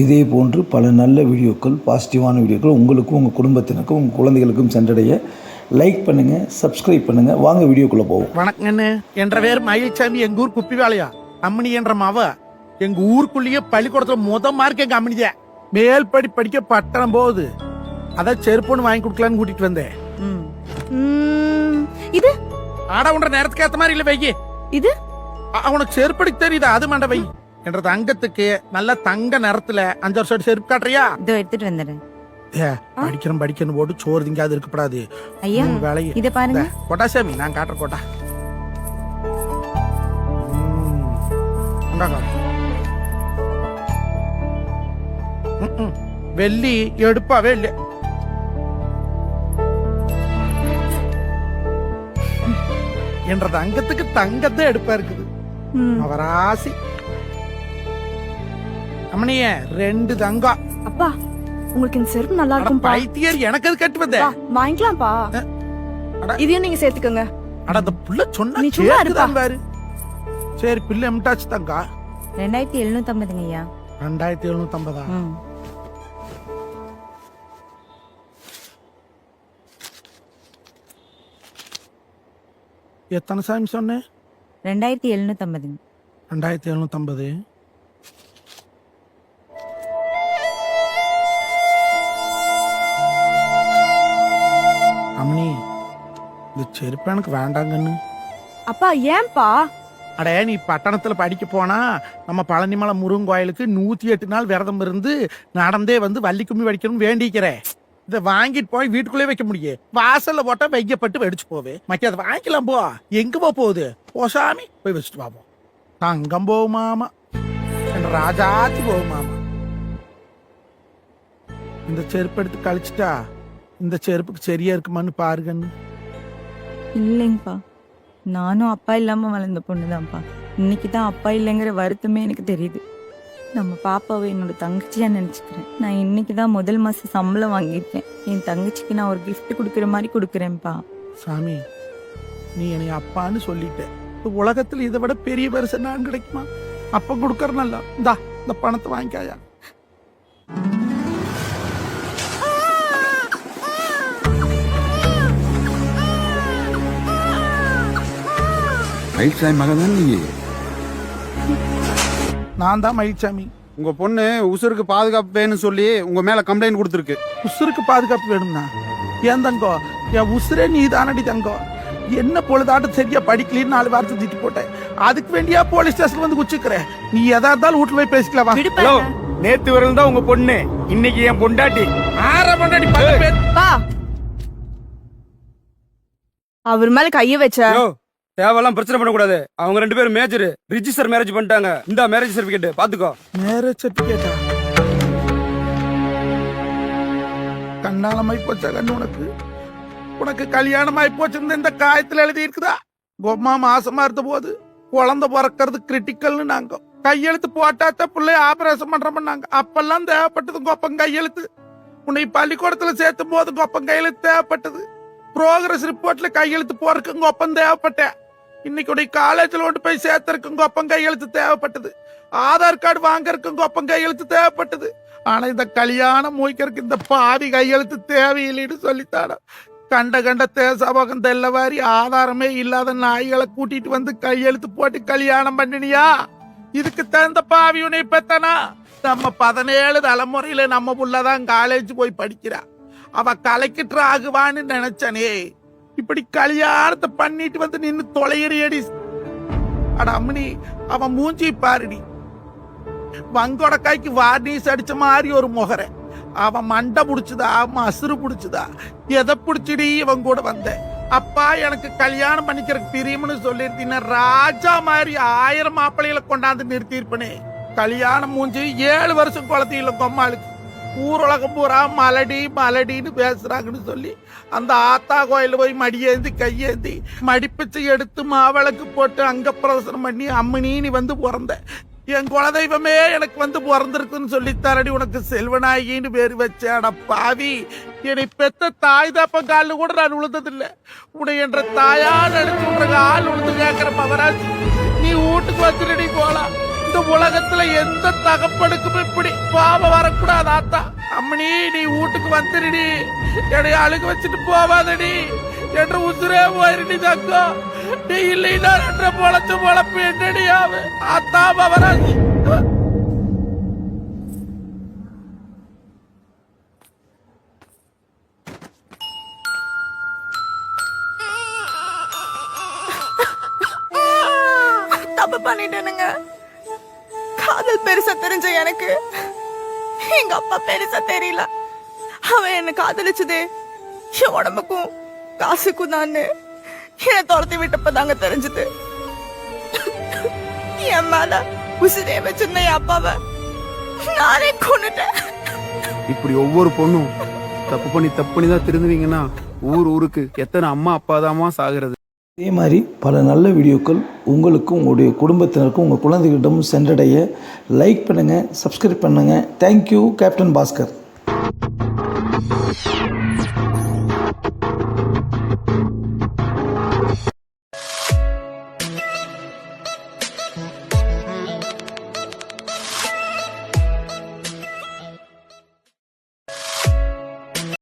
இதே போன்று பல நல்ல வீடியோக்கள் பாசிட்டிவான வீடியோக்கள் உங்களுக்கும் உங்கள் குடும்பத்தினருக்கும் உங்கள் குழந்தைகளுக்கும் சென்றடைய. லைக் பண்ணுங்கள் சப்ஸ்கிரைப் பண்ணுங்கள் வாங்க வீடியோக்குள்ளே போவோம். வணக்கங்கண்ணு என்ற பேர் மயில்சாமி எங்க ஊர் குப்பிவாளையா? அம்மணி என்ற மவ. எங்க ஊருக்குள்ளேயே பள்ளிக்கூடத்துல முத மார்க் எங்க அம்மனிதே மேல் படி படிக்க பட்டணம் போகுது. அதான் செருப்புன்னு வாங்கி கொடுக்கலான்னு கூட்டிட்டு வந்தேன். ம், இது? ஆட உன்ற நேரத்துக்கு ஏத்த மாதிரி இல்ல வைகி இது? உனக்கு செருப்படி தெரியுதா? அது மண்ட வை என்ற தங்கத்துக்கு நல்ல தங்க நிறத்துல அஞ்சு வருஷம் செருப்பு காட்டுறியா? இதோ எடுத்துட்டு வந்துடுறேன் ஏ, படிக்கிறோம் படிக்கணும் போட்டு சோறு திங்காது இருக்கப்படாது. ஐயா உன் வேலையை இத பாருங்க. கோட்டா சாமி நான் காட்டுற கோட்டா. ம், இந்தாங்க. ம், ம். வெள்ளி எடுப்பாவே இல்ல என்ற தங்கத்துக்கு தங்கத்தை எடுப்பா இருக்குது. ம். அவராசி. அம்மனிய ரெண்டு தங்கம் அப்பா உங்களுக்கு இந்த செருப்பு நல்லா அட, இருக்கும்பா. பைத்தியர் எனக்கு அது கட்டு வந்த? பா, வாங்கிக்கலாம்ப்பா. அட. இதையும் நீங்க சேர்த்துக்கோங்க. அட அந்த புள்ள சொன்னா நீ சும்மா கேக்குதான் பாரு. சரி பிள்ளை எம்டாச்சு தங்கா. ரெண்டாயிரத்தி எழுநூத்தி ஐம்பதுங்க ஐயா. ரெண்டாயிரத்தி எழுநூத்தி ஐம்பதா எத்தனை சாமி சொன்னேன் ரெண்டாயிரத்தி எழுநூத்தி ஐம்பதுங்க ரெண்டாயிரத்தி எழுநூத்தி ஐம்பது செருப்பு எனக்கு வேண்டாங்கன்னு அப்பா ஏன்பா? அடே நீ பட்டணத்துல படிக்க போனா நம்ம பழனிமலை முருகன் கோயிலுக்கு நூத்தி எட்டு நாள் விரதம் இருந்து நடந்தே வந்து வள்ளி கும்மி வடிக்கணும்னு வேண்டிக்கிறேன் இதை வாங்கிட்டு போய் வீட்டுக்குள்ளே வைக்க முடியும் வாசல்ல போட்டா வைக்கப்பட்டு வெடிச்சு போவே. மக்க அதை வாங்கிக்கலாம் போ. எங்க போ போகுது? ஓ சாமி போய் வச்சுட்டு பாப்போம் தங்கம் போகுமாமா ராஜாத்தி போகுமாமா இந்த செருப்பு எடுத்து கழிச்சிட்டா இந்த செருப்புக்கு சரியா இருக்குமான்னு பாருங்கன்னு இல்லைங்கப்பா. நானும் அப்பா இல்லாமல் வளர்ந்த பொண்ணு தான்ப்பா இன்னைக்கு தான் அப்பா இல்லைங்கிற வருத்தமே எனக்கு தெரியுது. நம்ம பாப்பாவை என்னோட தங்கச்சியாக நினச்சிக்கிறேன். நான் இன்னைக்கு தான் முதல் மாதம் சம்பளம் வாங்கியிருக்கேன். என் தங்கச்சிக்கு நான் ஒரு கிஃப்ட் கொடுக்குற மாதிரி கொடுக்குறேன்ப்பா. சாமி நீ என்னை அப்பான்னு சொல்லிட்ட. உலகத்தில் இதை விட பெரிய பரிசு நான் கிடைக்குமா? அப்போ கொடுக்கறனல்ல இந்தா இந்த பணத்தை வாங்கிக்காயா? மயில்சாமி மகன் தான் நீ நான் தான் மயில்சாமி. உங்க பொண்ணு உசுருக்கு பாதுகாப்பு வேணும்னு சொல்லி உங்க மேல கம்ப்ளைண்ட் கொடுத்துருக்கு. உசுருக்கு பாதுகாப்பு வேணும்னா? ஏன் தங்கோ? என் உசுரே நீ தானடி தங்கோ? என்ன பொழுதாட்டம் சரியா படிக்கலன்னு நாலு வாரத்தை திட்டி போட்டேன். அதுக்கு வேண்டியா போலீஸ் ஸ்டேஷன் வந்து குச்சிக்கிற? நீ எதா இருந்தாலும் வீட்டுல போய் பேசிக்கலாம் வா. விடுப்பா. நேத்து வரல தான் உங்க பொண்ணு. இன்னைக்கு என் பொண்டாட்டி. ஆற பண்ணாடி பத்து பேர். பா அவர் மேல கைய வச்ச. தேவையெல்லாம் பிரச்சனை பண்ணக்கூடாது. அவங்க ரெண்டு பேரும் மேஜர் ரிஜிஸ்டர் மேரேஜ் பண்ணிட்டாங்க. இந்த மேரேஜ் சர்டிபிகேட் பாத்துக்கோ. மேரேஜ் சர்டிபிகேட்டா கண்ணாலமாய் போச்சா கண்ணு உனக்கு? உனக்கு கல்யாணமாய் போச்சிருந்த இந்த காயத்துல எழுதி இருக்குதா பொம்மா மாசமா இருந்த போது குழந்தை பிறக்கிறது கிரிட்டிக்கல்னு நாங்க. கையெழுத்து போட்டாத்த பிள்ளைய ஆபரேஷன் பண்றோம் நாங்க அப்பெல்லாம் தேவைப்பட்டது கொப்பம் கையெழுத்து. உன்னை பள்ளிக்கூடத்துல சேர்த்தும் போது கொப்பம் கையெழுத்து தேவைப்பட்டது. ப்ரோக்ரஸ் ரிப்போர்ட்ல கையெழுத்து போறதுக்கு கொப்பம் தேவைப்பட்டேன். இன்னைக்கு உடைய கொண்டு போய் சேர்த்திருக்கும் கொப்பம் கையெழுத்து தேவைப்பட்டது. ஆதார் கார்டு வாங்கறக்கும் கொப்பம் கையெழுத்து தேவைப்பட்டது. ஆனா இந்த கல்யாணம் மூய்க்கறக்கு இந்த பாதி கையெழுத்து தேவையில்லைன்னு சொல்லித்தாடா கண்ட கண்ட தேசபோகம் தெல்லவாரி ஆதாரமே இல்லாத நாய்களை கூட்டிட்டு வந்து கையெழுத்து போட்டு கல்யாணம் பண்ணினியா? இதுக்கு தகுந்த பாவி உன்னை பெத்தனா? நம்ம பதினேழு தலைமுறையில நம்ம புள்ளதான் காலேஜ் போய் படிக்கிறா. அவ கலெக்டர் ஆகுவான்னு நினைச்சனே. இப்படி கல்யாணத்தை பண்ணிட்டு வந்து நின்னு தொலையறியடி. அட அம்மனி அவன் மூஞ்சி பாருடி. வங்கொடக்காய்க்கு வார்னிஸ் அடிச்ச மாதிரி ஒரு முகரை. அவன் மண்டை புடிச்சுதா மசுறு புடிச்சுதா? எதை பிடிச்சிடி இவன் கூட வந்த? அப்பா எனக்கு கல்யாணம் பண்ணிக்கிறதுக்கு பிரியம்னு சொல்லிருந்தீங்க ராஜா மாதிரி ஆயிரம் மாப்பிள்ளைகளை கொண்டாந்து நிறுத்தியிருப்பனே. கல்யாணம் மூஞ்சி ஏழு வருஷம் குளத்தில கொம்மாளுக்கு ஊரலகம் பூரா மலடி மலடின்னு பேசுறாங்கன்னு சொல்லி அந்த ஆத்தா கோயிலில் போய் மடியேந்தி கையேந்தி மடிப்பிச்சு எடுத்து மாவிளக்கு போட்டு அங்க பிரதர்சனம் பண்ணி அம்மனின்னு நீ வந்து பிறந்த. என் குலதெய்வமே எனக்கு வந்து பிறந்திருக்குன்னு சொல்லி தரடி உனக்கு செல்வநாயகின்னு பேர் வச்சேன். பாவி. என்னை பெத்த தாய் தப்ப காலில் கூட நான் உழுந்ததில்லை. உன்னை என்ற தாயால் எடுத்து உனக்கு ஆள் உழுந்து கேட்கிற பவராஜ் நீ வீட்டுக்கு வந்துடுடி போலாம் இந்த உலகத்துல எந்த தகப்பனுக்கும் இப்படி பாவம் வரக்கூடாது ஆத்தா. அம்மனி நீ வீட்டுக்கு வந்துடுடி என்னைய அழுக வச்சுட்டு போவாதடி என்று உசுரே போயிருடி தக்கோ நீ இல்லைன்னா என்ற பொழச்சு பொழப்பு என்னடி ஆவு. ஆத்தா பவராஜி பண்ணிட்டேனுங்க. காதல் பெருசா தெரிஞ்ச எனக்கு. எங்க அப்பா பெருசா தெரியல. அவன் என்ன காதலிச்சது என் உடம்புக்கும் காசுக்கும் தான் என்னை துரத்தி விட்டப்பதாங்க தெரிஞ்சது. என் மேல உசிரே வச்சிருந்த என் அப்பாவை நானே கொண்டுட்டேன் இப்படி ஒவ்வொரு பொண்ணும் தப்பு பண்ணி தப்பு பண்ணி தான் திருந்துவீங்கன்னா ஊர் ஊருக்கு எத்தனை அம்மா அப்பா தாமா சாகிறது. இதே மாதிரி பல நல்ல வீடியோக்கள் உங்களுக்கும் உங்களுடைய குடும்பத்தினருக்கும் உங்கள் குழந்தைகளிடமும் சென்றடைய லைக் பண்ணுங்கள் சப்ஸ்கிரைப் பண்ணுங்கள் தேங்க்யூ கேப்டன் பாஸ்கர்